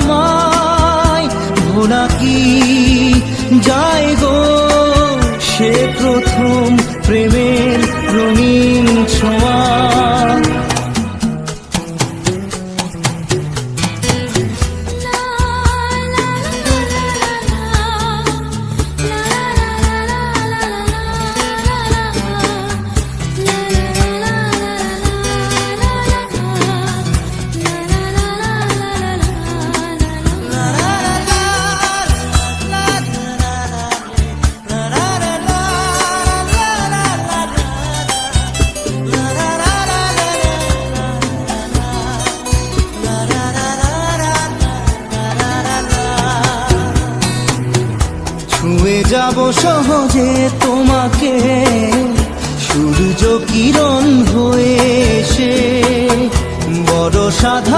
আমায় ভোলা কি যায় গো? সে প্রথম প্রেমের রঙিন ছোঁয়া। যাব সহজে তোমাকে। সূর্য কিরণ হয়ে এসে বড় সাধারা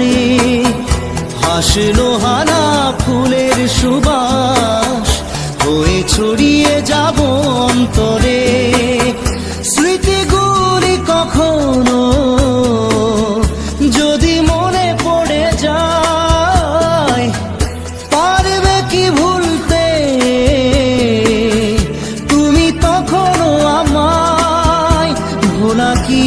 ঘরে হাসলো হানা ফুলের সুবাস। হয়ে ছড়িয়ে যাব অন্তরে, স্মৃতিগুলি কখনো যদি মনে পড়ে যায়, পারবে কি ভুলতে? তুমি তখনও আমায় ভোলা কি?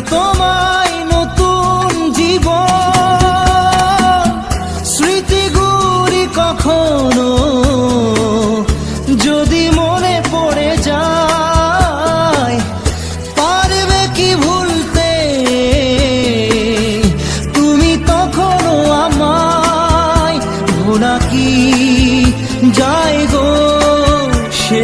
তোমায় নতুন জীবন। স্মৃতিগুলি কখনো যদি মনে পড়ে যায়, পারবে কি ভুলতে? তুমি তখনও আমায় ভোলা কি যায় গো? সে